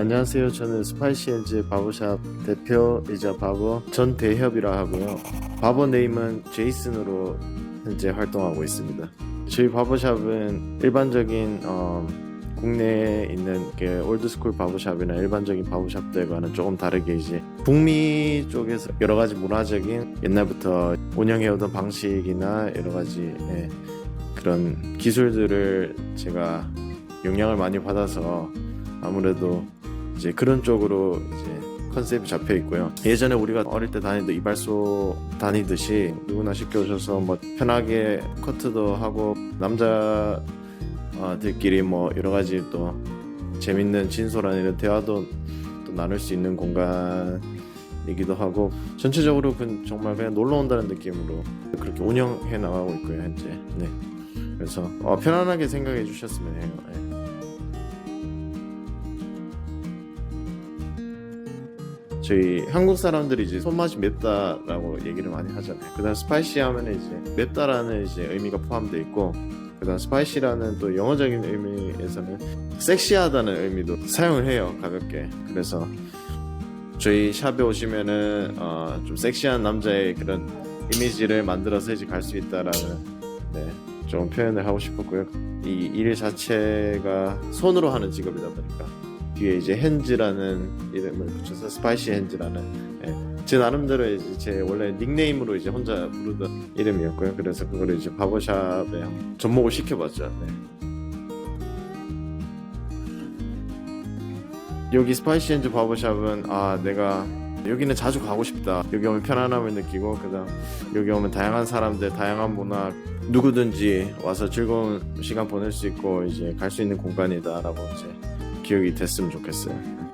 안녕하세요. 저는 스파이시엔즈 바보샵 대표이자 바보 전대협이라 하고요. 바보 네임은 제이슨으로 현재 활동하고 있습니다. 저희 바보샵은 일반적인 어, 국내에 있는 게 올드스쿨 바보샵이나 일반적인 바보샵들과는 조금 다르게 이제 북미 쪽에서 여러 가지 문화적인 옛날부터 운영해오던 방식이나 여러 가지 예, 그런 기술들을 제가 영향을 많이 받아서 아무래도 이제 그런 쪽으로 이제 컨셉이 잡혀 있고요. 예전에 우리가 어릴 때 다니던 이발소 다니듯이 누구나 쉽게 오셔서 뭐 편하게 커트도 하고 남자들끼리 뭐 여러 가지 또 재밌는 진솔한 이런 대화도 또 나눌 수 있는 공간이기도 하고 전체적으로 그 정말 그냥 놀러 온다는 느낌으로 그렇게 운영해 나가고 있고요 현재. 네. 그래서 어, 편안하게 생각해 주셨으면 해요. 예. 저희 한국 사람들이 이제 손맛이 맵다라고 얘기를 많이 하잖아요. 그다음 스파이시 하면 이제 맵다라는 이제 의미가 포함되어 있고, 그다음 스파이시라는 또 영어적인 의미에서는 섹시하다는 의미도 사용을 해요. 가볍게. 그래서 저희 샵에 오시면은 어, 좀 섹시한 남자의 그런 이미지를 만들어서 이제 갈 수 있다라는 네, 좀 표현을 하고 싶었고요. 이 일 자체가 손으로 하는 직업이다 보니까 뒤에 이제 핸즈라는 이름을 붙여서 스파이시 핸즈라는 예. 제 나름대로 이제 제 원래 닉네임으로 이제 혼자 부르던 이름이었고요. 그래서 그거를 이제 바버샵에 접목을 시켜봤죠. 네. 여기 스파이시 핸즈 바버샵은 아 내가 여기는 자주 가고 싶다. 여기 오면 편안함을 느끼고 그다음 여기 오면 다양한 사람들, 다양한 문화 누구든지 와서 즐거운 시간 보낼 수 있고 이제 갈 수 있는 공간이다라고 이제 기억이 됐으면 좋겠어요.